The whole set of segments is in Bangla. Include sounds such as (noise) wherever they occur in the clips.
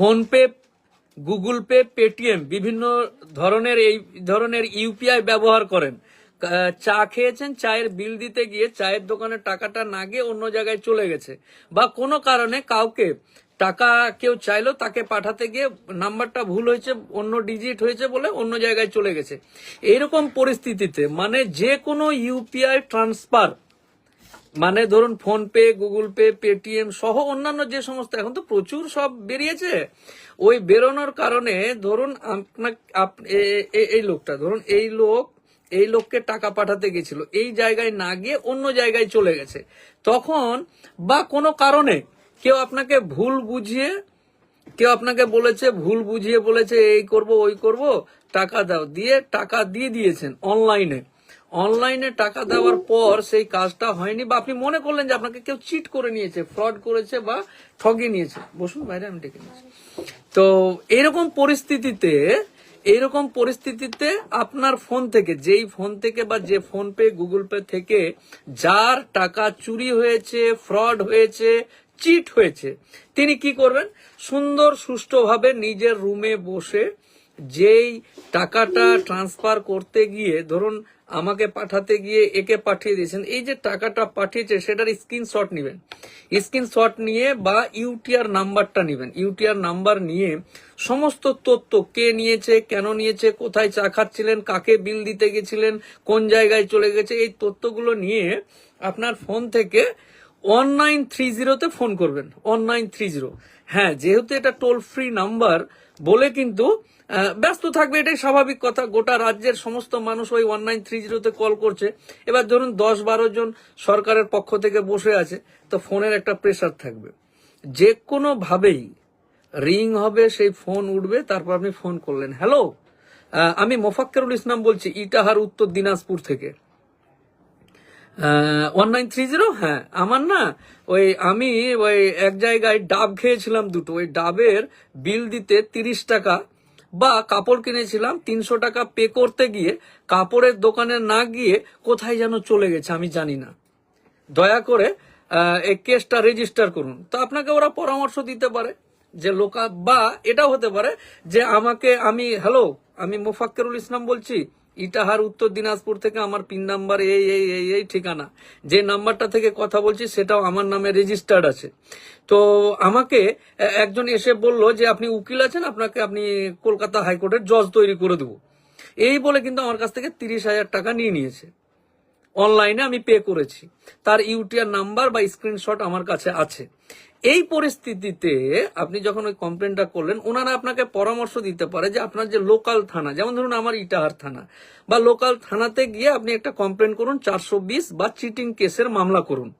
ফোনপে, গুগল পে, পেটিএম বিভিন্ন ধরনের এই ধরনের ইউপিআই ব্যবহার করেন। চা খেয়েছেন, চায়ের বিল দিতে গিয়ে চায়ের দোকানে টাকাটা না গিয়ে অন্য জায়গায় চলে গেছে। বা কোনো কারণে কাউকে টাকা কেউ চাইলো, তাকে পাঠাতে গিয়ে নাম্বারটা ভুল হয়েছে, অন্য ডিজিট হয়েছে বলে অন্য জায়গায় চলে গেছে। এইরকম পরিস্থিতিতে মানে যে কোনো ইউপিআই ট্রান্সফার মানে ধরুন PhonePe Google pay, Paytm সহ অন্যান্য যে সমস্ত এখন তো প্রচুর সব বেরিয়েছে। ওই বেরোনোর কারণে ধরুন এই লোকটা, ধরুন এই লোক, এই লোককে টাকা পাঠাতে গেছিল, এই জায়গায় না গিয়ে অন্য জায়গায় চলে গেছে। তখন বা কোনো কারণে কেউ আপনাকে ভুল বুঝিয়ে, কেউ আপনাকে বলেছে, ভুল বুঝিয়ে বলেছে, এই করব, ওই করব, টাকা দাও, দিয়ে টাকা দিয়ে দিয়েছেন, অনলাইনে। অনলাইনে টাকা দেওয়ার পর সেই কাজটা হয়নি বা আপনি মনে করলেন যে আপনাকে কেউ চিট করে নিয়েছে ফ্রড করেছে বা ঠগিয়ে নিয়েছে। বসুন, বাইরে আমি ডেকে নিয়েছি তো এরকম পরিস্থিতিতে এইরকম পরিস্থিতিতে আপনার ফোন থেকে, যেই ফোন থেকে বা যে ফোন পে গুগল পে থেকে যার টাকা চুরি হয়েছে ফ্রড হয়েছে চিট হয়েছে, তিনি কি করবেন? সুন্দর সুষ্ঠুভাবে নিজের রুমে বসে যেই টাকাটা ট্রান্সফার করতে গিয়ে, ধরুন আমাকে পাঠাতে গিয়ে একে পাঠিয়ে দিয়েছেন, এই যে টাকাটা পাঠিয়েছে, সেটার স্ক্রিনশট নেবেন। স্ক্রিনশট নিয়ে বা ইউটিআর নাম্বারটা নেবেন। ইউটিআর নাম্বার নিয়ে সমস্ত তথ্য কে নিয়েছে, কেন নিয়েছে, কোথায় চা খাচ্ছিলেন, কাকে বিল দিতে গেছিলেন, কোন জায়গায় চলে গেছে, এই তথ্যগুলো নিয়ে আপনার ফোন থেকে ওয়ান নাইন থ্রি জিরোতে ফোন করবেন। ওয়ান নাইন থ্রি জিরো হ্যাঁ যেহেতু এটা টোল ফ্রি নাম্বার বলে কিন্তু ব্যস্ত থাকবে, এটাই স্বাভাবিক কথা। গোটা রাজ্যের সমস্ত মানুষ ওই ওয়ান নাইন থ্রি জিরোতে কল করছে। এবার ধরুন দশ বারো জন সরকারের পক্ষ থেকে বসে আছে, তো ফোনের একটা প্রেশার থাকবে। যে কোনো ভাবেই রিং হবে, সেই ফোন উঠবে, তারপর আপনি ফোন করলেন। হ্যালো আমি মোফাক্কেরুল ইসলাম বলছি, ইটাহার, উত্তর দিনাজপুর থেকে। ওয়ান নাইন থ্রি জিরো হ্যাঁ আমার না ওই আমি ওই এক জায়গায় ডাব খেয়েছিলাম দুটো। ওই ডাবের বিল দিতে তিরিশ টাকা বা কাপড় কিনেছিলাম তিনশো টাকা পে করতে গিয়ে কাপড়ের দোকানে না গিয়ে কোথায় যেন চলে গেছে আমি জানি না। দয়া করে এই কেসটা রেজিস্টার করুন। তো আপনাকে ওরা পরামর্শ দিতে পারে যে লোকা বা এটাও হতে পারে যে আমাকে আমি হ্যালো আমি মোফাক্কেরুল ইসলাম বলছি। ইটাহার উত্তর দিনাজপুর থেকে আমার পিন নাম্বার এই এই এই এই ঠিকানা। যে নাম্বারটা থেকে কথা বলছি সেটাও আমার নামে রেজিস্টার্ড আছে। তো আমাকে একজন এসে বলল যে আপনি উকিল আছেন, আপনাকে আপনি কলকাতা হাইকোর্টের জজ তৈরি করে দেবো। এই বলে কিন্তু আমার কাছ থেকে তিরিশ হাজার টাকা নিয়ে নিয়েছে। অনলাইনে আমি পে করেছি। তার ইউটিআর নাম্বার বা স্ক্রিনশট আমার কাছে আছে। এই পরিস্থিতিতে আপনি যখন ওই কমপ্লেনটা করলেন, ওনারা আপনাকে পরামর্শ দিতে পারে যে আপনার যে লোকাল থানা, যেমন ধরুন আমার ইটাহার থানা, বা লোকাল থানাতে গিয়ে আপনি একটা কমপ্লেন করুন, চারশো বিশ বা চিটিং কেসের মামলা করুন।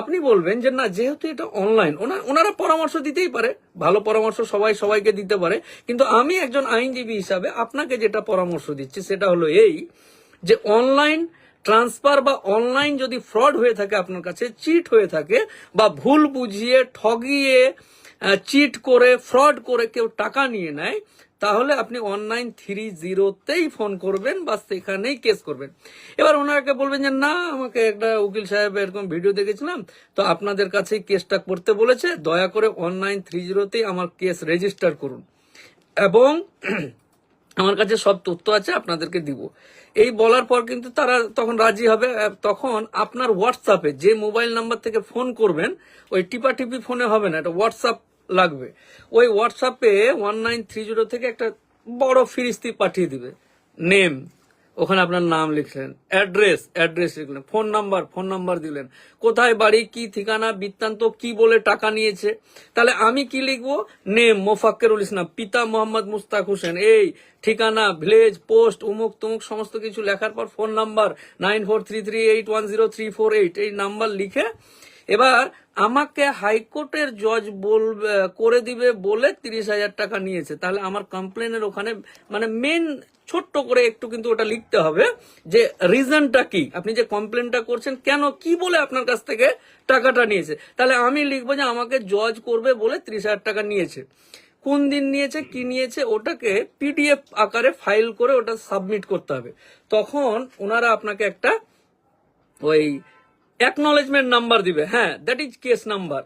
আপনি বলবেন যে, না, যেহেতু এটা অনলাইন ওনারা পরামর্শ দিতেই পারে, ভালো পরামর্শ সবাই সবাইকে দিতে পারে, কিন্তু আমি একজন আইনজীবী হিসাবে আপনাকে যেটা পরামর্শ দিচ্ছি, সেটা হলো এই যে অনলাইন ট্রান্সফার বা অনলাইন যদি ফ্রড হয়ে থাকে আপনার কাছে, চিট হয়ে থাকে বা ভুল বুঝিয়ে, ঠগিয়ে চিট করে, ফ্রড করে কেউ টাকা নিয়ে নেয়, তাহলে আপনি অনলাইন থ্রি জিরোতেই ফোন করবেন বা সেখানেই কেস করবেন। এবার ওনাকে বলবেন যে, না, আমাকে একটা উকিল সাহেব এরকম ভিডিও দেখেছিলাম, তো আপনাদের কাছেই কেসটা করতে বলেছে, দয়া করে অনলাইন থ্রি জিরোতেই আমার কেস রেজিস্টার করুন। এবং আমার কাছে সব তথ্য আছে, আপনাদেরকে দিব। এই বলার পর কিন্তু তারা তখন রাজি হবে তখন আপনার হোয়াটসঅ্যাপে যে মোবাইল নাম্বার থেকে ফোন করবেন, ওই টিপা টিপি ফোনে হবে না, এটা হোয়াটসঅ্যাপ লাগবে। ওই হোয়াটসঅ্যাপে ওয়ান নাইন থ্রি জিরো থেকে একটা বড় ফিরিস্তি পাঠিয়ে দিবে নেম ওখানে আপনার নাম লিখলেন, অ্যাড্রেস অ্যাড্রেস লিখলেন, ফোন নাম্বার ফোন নাম্বার দিলেন, কোথায় বাড়ি, কি ঠিকানা, বৃত্তান্ত, কি বলে টাকা নিয়েছে। তাহলে আমি কি লিখব? নেম, মোফাক্কেরুল ইসলাম, পিতা মোহাম্মদ মুস্তাক হোসেন, এই ঠিকানা, ভিলেজ, পোস্ট, উমুক, তুমুক, সমস্ত কিছু লেখার পর phone number, nine four three three eight one zero three four eight, এই নাম্বার লিখে এবার আমাকে হাইকোর্টের জজ বল করে দিবে বলে তিরিশ হাজার টাকা নিয়েছে। তাহলে আমার কমপ্লেনের ওখানে মানে মেন ছোট্ট করে একটু কিন্তু ওটা লিখতে হবে যে রিজনটা কি? আপনি যে কমপ্লেনটা করছেন, কেন, কি বলে আপনার কাছ থেকে টাকাটা নিয়েছে? তাহলে আমি লিখব যে আমাকে জজ করবে বলে তিরিশ হাজার টাকা নিয়েছে। কোন দিন নিয়েছে, কি নিয়েছে, ওটাকে পিডিএফ আকারে ফাইল করে ওটা সাবমিট করতে হবে। তখন ওনারা আপনাকে একটা ওই অ্যাকনলেজমেন্ট নাম্বার দিবে হ্যাঁ দ্যাট ইজ কেস নাম্বার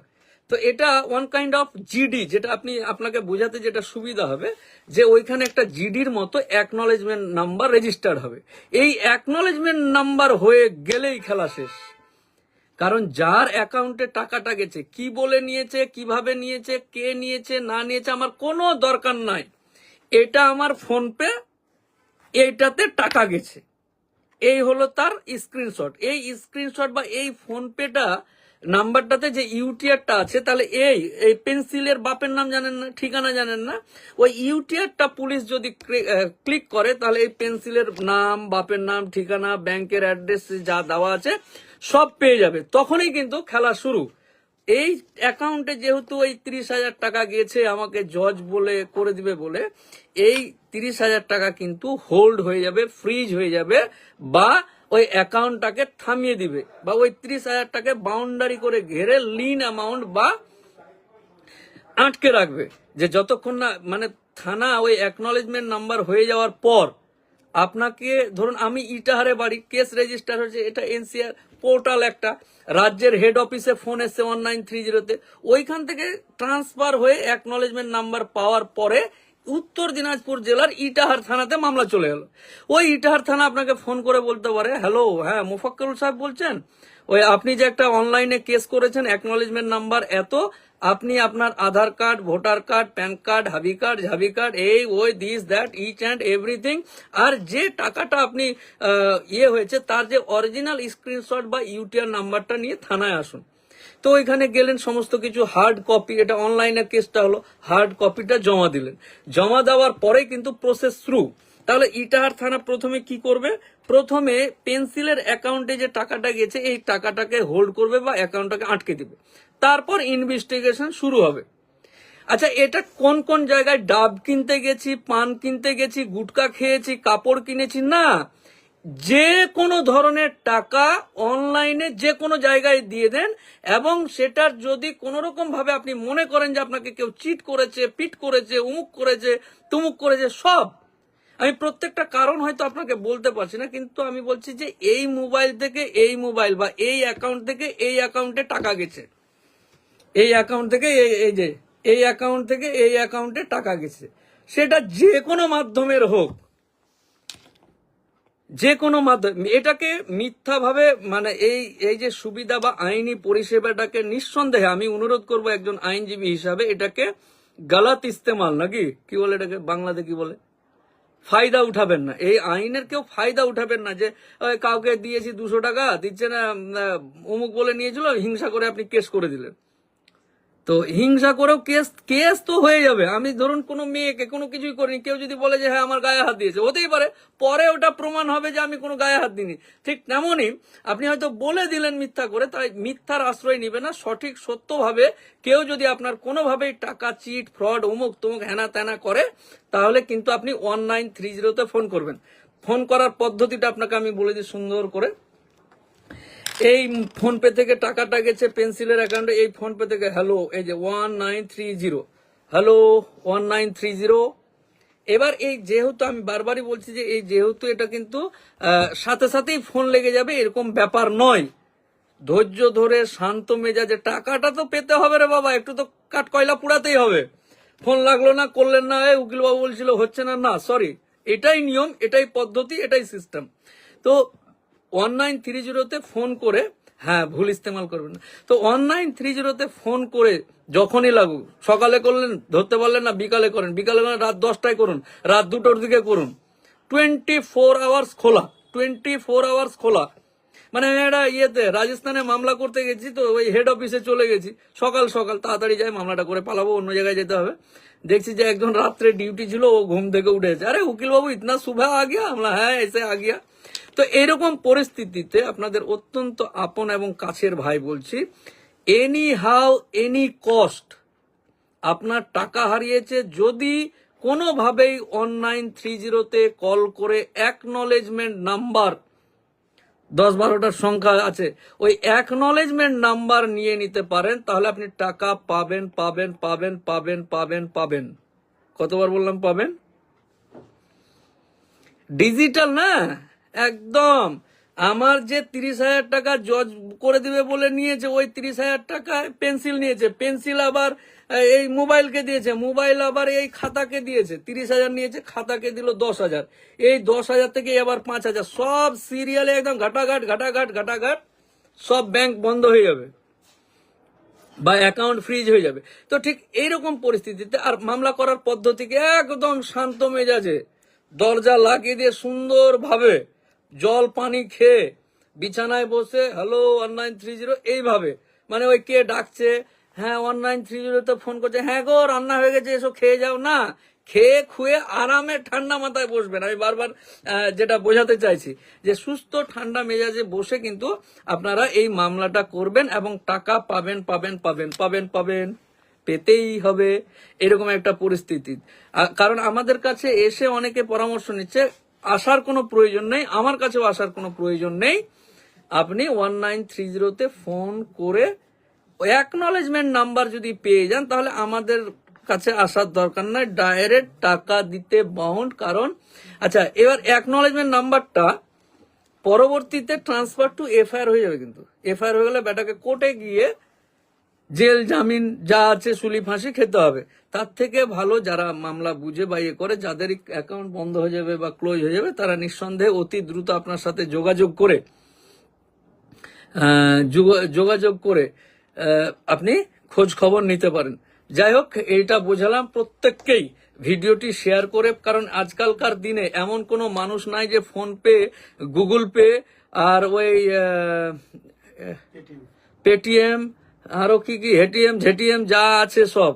তো এটা ওয়ান কাইন্ড অফ জিডি যেটা আপনি আপনাকে বোঝাতে যেটা সুবিধা হবে, যে ওইখানে একটা জিডির মতো অ্যাকনলেজমেন্ট নাম্বার রেজিস্টার্ড হবে। এই অ্যাকনলেজমেন্ট নাম্বার হয়ে গেলেই খেলা শেষ। কারণ যার অ্যাকাউন্টে টাকাটা গেছে, কি বলে নিয়েছে, কীভাবে নিয়েছে, কে নিয়েছে, না নিয়েছে, আমার কোনো দরকার নাই। এটা আমার ফোন পে এইটাতে টাকা গেছে। এই হলো তার স্ক্রিনশট এই স্ক্রিনশট বা এই ফোন পেটা নাম্বারটাতে যে ইউটিআরটা আছে, তাহলে এই এই পেন্সিলের বাপের নাম জানেন না, ঠিকানা জানেন না, ওই ইউটিআরটা পুলিশ যদি ক্লিক করে, তাহলে এই পেন্সিলের নাম, বাপের নাম, ঠিকানা ব্যাংকের অ্যাড্রেস যা দেওয়া আছে, সব পেয়ে যাবে। তখনই কিন্তু খেলা শুরু। এই অ্যাকাউন্টে যেহেতু ওই তিরিশ হাজার টাকা গিয়েছে আমাকে জজ বলে, করে দিবে বলে, এই তিরিশ হাজার টাকা কিন্তু হোল্ড হয়ে যাবে ফ্রিজ হয়ে যাবে, বা ওই অ্যাকাউন্টটাকে থামিয়ে দিবে, বা ওই তিরিশ হাজার টাকা বাউন্ডারি করে ঘেরে লিন অ্যামাউন্ট বা আটকে রাখবে। যে যতক্ষণ না মানে থানা ওই অ্যাকনলেজমেন্ট নাম্বার হয়ে যাওয়ার পর আপনাকে, ধরুন আমি ইটাহারে বাড়ি কেস রেজিস্টার হয়েছে, এটা এনসিআর পোর্টাল একটা, রাজ্যের হেড অফিসে ফোন এসছে ওয়ান নাইন থ্রি জিরোতে ওইখান থেকে ট্রান্সফার হয়ে অ্যাকনলেজমেন্ট নাম্বার পাওয়ার পরে উত্তর দিনাজপুর জেলার ইটাহার থানাতে মামলা চলে গেল ওই ইটাহার থানা আপনাকে ফোন করে বলতে পারে, হ্যালো হ্যাঁ মুফাক্করুল সাহেব বলছেন, ওই আপনি যে একটা অনলাইনে কেস করেছেন অ্যাকনলেজমেন্ট নাম্বার এত, আপনি আপনার Aadhaar card, voter card, PAN card, হাবি কার্ড, ঝাবি কার্ড, এই, ওই, this, that, each and everything, আর যে টাকাটা আপনি ইয়ে হয়েছে, তার যে অরিজিনাল স্ক্রিনশট বা ইউটিআর নাম্বারটা নিয়ে থানায় আসুন। তো এখানে গেলেন সমস্ত কিছু হার্ড কপি এটা অনলাইনে কেসটা হলো হার্ড কপিটা জমা দিলেন। জমা দেওয়ার পরে কিন্তু প্রসেস থ্রু তাহলে ইটাহার থানা প্রথমে কি করবে? প্রথমে পেন্সিলের অ্যাকাউন্টে যে টাকাটা গেছে, এই টাকাটাকে হোল্ড করবে বা অ্যাকাউন্টটাকে আটকে দিবে। তারপর ইনভেস্টিগেশন শুরু হবে। আচ্ছা এটা কোন কোন জায়গায়? ডাব কিনতে গেছি, পান কিনতে গেছি, গুটকা খেয়েছি, কাপড় কিনেছি, না। যে কোনো ধরনের টাকা অনলাইনে যে কোনো জায়গায় দিয়ে দেন এবং সেটার যদি কোনো রকম ভাবে আপনি মনে করেন যে আপনাকে কেউ চিট করেছে পিট করেছে, উমুক করেছে, তুমুক করেছে, সব। আমি প্রত্যেকটা কারণ হয়তো আপনাকে বলতে পারছি না, কিন্তু আমি বলছি যে এই মোবাইল থেকে এই মোবাইল বা এই অ্যাকাউন্ট থেকে এই অ্যাকাউন্টে টাকা গেছে। এই অ্যাকাউন্ট থেকে এই এই যে, এই অ্যাকাউন্ট থেকে এই অ্যাকাউন্টে টাকা গেছে। সেটা যে কোনো মাধ্যমের হোক যে কোনো মাধ্যমে এটাকে মিথ্যাভাবে মানে এই এই যে সুবিধা বা আইনি পরিষেবাটাকে নিঃসন্দেহে আমি অনুরোধ করব একজন আইনজীবী হিসাবে এটাকে গালাত ইস্তেমাল নাকি? কি বলে এটাকে? বাংলাতে কি বলে? ফায়দা উঠাবেন না। এই আইনের কেউ ফায়দা উঠাবেন না যে কাউকে দিয়েছি দুশো টাকা, দিচ্ছে না অমুক বলে নিয়েছিল, হিংসা করে আপনি কেস করে দিলেন। তো হিংসা করেও কেস কেস তো হয়ে যাবে। আমি ধরুন কোনো মেয়েকে কোনো কিছুই করিনি, কেউ যদি বলে যে হ্যাঁ আমার গায়ে হাত দিয়েছে। হতেই পারে, পরে ওটা প্রমাণ হবে যে আমি কোনো গায়ে হাত দিইনি। ঠিক তেমনই আপনি হয়তো বলে দিলেন মিথ্যা করে, তাই মিথ্যার আশ্রয় নিবে না। সঠিক সত্যভাবে কেউ যদি আপনার কোনোভাবেই টাকা, চিট, ফ্রড, অমুক তমুক হেনা তেনা করে, তাহলে কিন্তু আপনি ওয়ান নাইন থ্রি জিরোতে ফোন করবেন। ফোন করার পদ্ধতিটা আপনাকে আমি বলে দিই সুন্দর করে। এই ফোন পে থেকে টাকাটা গেছে পেন্সিলের অ্যাকাউন্টে এই ফোন পে থেকে হ্যালো এই যে one nine three zero hello one nine three zero এবার এই যেহেতু আমি বারবারই বলছি যে এই যেহেতু এটা কিন্তু সাথে সাথেই ফোন লেগে যাবে, এরকম ব্যাপার নয়। ধৈর্য ধরে, শান্ত মেজাজে, টাকাটা তো পেতে হবে রে বাবা, একটু তো কাঠ কয়লা পুড়াতেই হবে। ফোন লাগল না, করলেন না, এই উকিল বাবু বলছিল, হচ্ছে না না সরি এটাই নিয়ম, এটাই পদ্ধতি, এটাই সিস্টেম তো ওয়ান নাইন থ্রি জিরোতে ফোন করে হ্যাঁ ভুল ইস্তেমাল করবেন না। তো ওয়ান নাইন থ্রি জিরোতে ফোন করে যখনই লাগুক, সকালে করলেন, ধরতে পারলেন না, বিকালে করেন। বিকালে করেন, রাত দশটায় করুন, রাত দুটোর দিকে করুন। টোয়েন্টি ফোর আওয়ার্স খোলা টোয়েন্টি ফোর আওয়ার্স খোলা। মানে আমি একটা ইয়েতে, রাজস্থানে মামলা করতে গেছি তো, ওই হেড অফিসে চলে গেছি। সকাল সকাল তাড়াতাড়ি যাই, মামলাটা করে পালাবো, অন্য জায়গায় যেতে হবে। দেখছি যে একজন রাত্রে ডিউটি ছিল, ও ঘুম থেকে উঠেছে আরে উকিল বাবু ইতনা সুভা আ গিয়া? আমরা হ্যাঁ এসে আ গিয়া। তো এরকম পরিস্থিতিতে আপনাদের অত্যন্ত আপন এবং কাছের ভাই বলছি এনি হাউ এনি কস্ট আপনার টাকা হারিয়েছে যদি কোনোভাবেই অনলাইন থ্রি জিরোতে কল করে অ্যাকনলেজমেন্ট নাম্বার দশ বারোটার সংখ্যা আছে, ওই অ্যাকনলেজমেন্ট নাম্বার নিয়ে নিতে পারেন, তাহলে আপনি টাকা পাবেন পাবেন পাবেন পাবেন পাবেন পাবেন। কতবার বললাম পাবেন? ডিজিটাল না? একদম। আমার যে তিরিশ হাজার টাকা জজ করে দিবে বলে নিয়েছে, ওই তিরিশ হাজার টাকায় পেন্সিল নিয়েছে। পেন্সিল আবার এই মোবাইলকে দিয়েছে। মোবাইল আবার এই খাতাকে দিয়েছে। তিরিশ হাজার নিয়েছে, খাতাকে দিল দশ হাজার। এই দশ হাজার থেকে আবার পাঁচ হাজার। সব সিরিয়ালে একদম ঘাটাঘাট ঘাটাঘাট ঘাটাঘাট সব ব্যাংক বন্ধ হয়ে যাবে। বা অ্যাকাউন্ট ফ্রিজ হয়ে যাবে। তো ঠিক এইরকম পরিস্থিতিতে আর মামলা করার পদ্ধতিকে একদম শান্ত মেজাজে দরজা লাগিয়ে দিয়ে সুন্দরভাবে জল পানি খেয়ে বিছানায় বসে hello one nine three zero এইভাবে। মানে ওই কে ডাকছে হ্যাঁ ওয়ান নাইন থ্রি জিরোতে ফোন করছে হ্যাঁ গো, রান্না হয়ে গেছে, এসো খেয়ে যাও। না, খেয়ে খুয়ে আরামে ঠান্ডা মাথায় বসবেন। আমি বারবার যেটা বোঝাতে চাইছি যে সুস্থ, ঠান্ডা মেজাজে বসে কিন্তু আপনারা এই মামলাটা করবেন এবং টাকা পাবেন পাবেন পাবেন পাবেন পাবেন। পেতেই হবে। এরকম একটা পরিস্থিতি। কারণ আমাদের কাছে এসে অনেকে পরামর্শ নিচ্ছে আসার কোনো প্রয়োজন নেই, আমার কাছেও আসার কোনো প্রয়োজন নেই। আপনি ওয়ান নাইন থ্রি জিরোতে ফোন করে অ্যাকনলেজমেন্ট নাম্বার যদি পেয়ে যান, তাহলে আমাদের কাছে আসার দরকার নাই ডাইরেক্ট টাকা দিতে বাউন্ড কারণ আচ্ছা এবার অ্যাকনলেজমেন্ট নাম্বারটা পরবর্তীতে ট্রান্সফার টু এফআইআর হয়ে যাবে কিন্তু। এফআইআর হয়ে গেলে ব্যাটাকে কোর্টে গিয়ে জেল জামিন যা আছে সুলি ফাঁসি খেতে হবে। তার থেকে ভালো যারা মামলা বুঝে বা ইয়ে করে যাদের অ্যাকাউন্ট বন্ধ হয়ে যাবে বা ক্লোজ হয়ে যাবে তারা নিঃসন্দেহে অতি দ্রুত আপনার সাথে যোগাযোগ করে যোগা- যোগাযোগ করে আপনি খোঁজ খবর নিতে পারেন। যাই হোক এইটা বোঝালাম প্রত্যেককেই। ভিডিওটি শেয়ার করে কারণ আজকালকার দিনে এমন কোনো মানুষ নাই যে ফোন পে গুগল পে আর ওই পেটিএম আরও কি কি, হেটিএম, ঝেটিএম, যা আছে সব।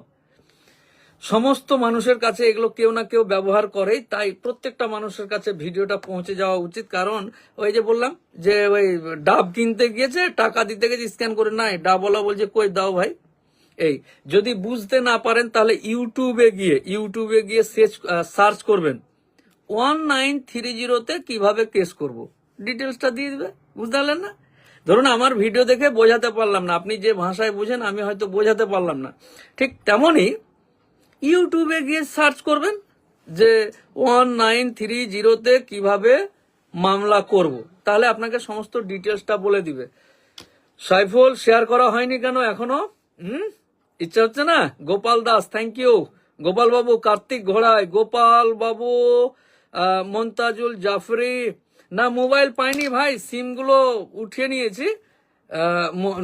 সমস্ত মানুষের কাছে এগুলো কেউ না কেউ ব্যবহার করেই, তাই প্রত্যেকটা মানুষের কাছে ভিডিওটা পৌঁছে যাওয়া উচিত। কারণ ওই যে বললাম যে ওই ডাব কিনতে গিয়েছে, টাকা দিতে গেছে, স্ক্যান করে নাই। ডাবওয়ালা বলছে, কই দাও ভাই? এই, যদি বুঝতে না পারেন, তাহলে ইউটিউবে গিয়ে ইউটিউবে গিয়ে সার্চ করবেন। ওয়ান নাইন থ্রি জিরোতে কীভাবে কেস করব? ডিটেলসটা দিয়ে দেবে? বুঝতে পারলেন না? ধরুন আমার ভিডিও দেখে বোঝাতে পারলাম না, আপনি যে ভাষায় বুঝেন, আমি হয়তো বোঝাতে পারলাম না। ঠিক তেমনই ইউটিউবে গিয়ে সার্চ করবেন যে ওয়ান নাইন থ্রি জিরোতে কীভাবে মামলা করব। তাহলে আপনাকে সমস্ত ডিটেলসটা বলে দিবে। সাইফুল শেয়ার করা হয়নি কেন এখনও? হুম? ইচ্ছা হচ্ছে না? গোপাল দাস থ্যাংক ইউ গোপাল বাবু কার্তিক ঘোড়ায় গোপাল বাবু মন্তাজুল জাফরি। না, মোবাইল পাইনি ভাই, সিমগুলো উঠিয়ে নিয়েছি।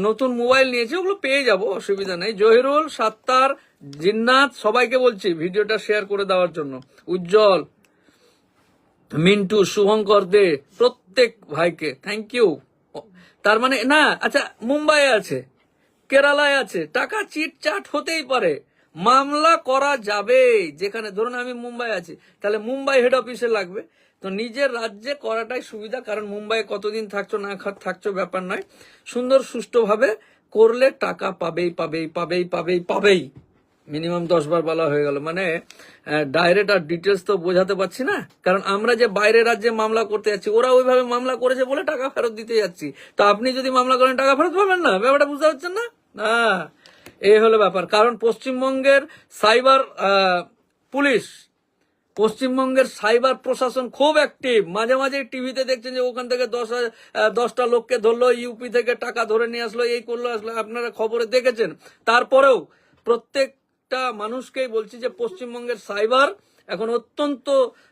নতুন মোবাইল নিয়েছি, ওগুলো পেয়ে যাব, অসুবিধা নেই। জহিরুল, সাত্তার, জিন্নাত, সবাইকে বলছি ভিডিওটা শেয়ার করে দেওয়ার জন্য। উজ্জ্বল, মিন্টু, শুভঙ্কর দে, প্রত্যেক ভাইকে থ্যাংক ইউ তার মানে না আচ্ছা মুম্বাই আছে, কেরালায় আছে, টাকা চিট চাট হতেই পারে। মামলা করা যাবে, যেখানে ধরুন আমি মুম্বাই আছি, তাহলে মুম্বাই হেড অফিসে লাগবে। তো নিজের রাজ্যে করাটাই সুবিধা, কারণ মুম্বাইয়ে কতদিন থাকছো না থাকছো ব্যাপার নয়। সুন্দর সুষ্ঠুভাবে করলে টাকা পাবেই পাবেই পাবেই পাবেই পাবেই। মিনিমাম দশ বার বলা হয়ে গেল। মানে ডাইরেক্ট আর ডিটেলস তো বোঝাতে পারছি না, কারণ আমরা যে বাইরে রাজ্যে মামলা করতে যাচ্ছি, ওরা ওইভাবে মামলা করেছে বলে টাকা ফেরত দিতে যাচ্ছি। তো আপনি যদি মামলা করেন, টাকা ফেরত পাবেন না? ব্যাপারটা বুঝতে পারছেন না? না। এই হলো ব্যাপার। কারণ পশ্চিমবঙ্গের সাইবার পুলিশ পশ্চিমবঙ্গের সাইবার প্রশাসন খুব অ্যাক্টিভ মাঝে মাঝে টিভিতে দেখছেন যে ওখান থেকে দশ দশটা লোককে ধরলো ইউপি থেকে টাকা ধরে নিয়ে আসলো এই করল আসলো আপনারা খবরে দেখেছেন। তারপরেও প্রত্যেকটা মানুষকেই বলছি যে পশ্চিমবঙ্গের সাইবার এখন অত্যন্ত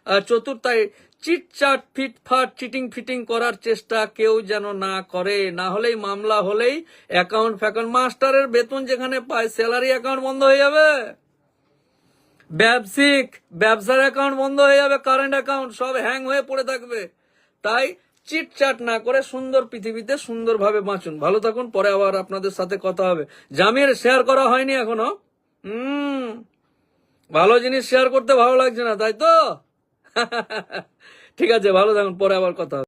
আহ, চতুর। তাই চিটচাট ফিটফাট চিটিং ফিটিং করার চেষ্টা কেউ যেন না করে। না হলেই মামলা হলেই অ্যাকাউন্ট ফ্যাকাউন্ট মাস্টারের বেতন যেখানে পায় স্যালারি অ্যাকাউন্ট বন্ধ হয়ে যাবে। ব্যবসিক ব্যবসার অ্যাকাউন্ট বন্ধ হয়ে যাবে কারেন্ট অ্যাকাউন্ট সব হ্যাং হয়ে পড়ে থাকবে। তাই চিটচাট না করে সুন্দর পৃথিবীতে সুন্দরভাবে বাঁচুন। ভালো থাকুন, পরে আবার আপনাদের সাথে কথা হবে। জামির শেয়ার করা হয়নি এখনও। হুম, ভালো জিনিস শেয়ার করতে ভালো লাগছে না, তাই তো? (laughs) ঠিক আছে ভালো থাকুন পরে আবার কথা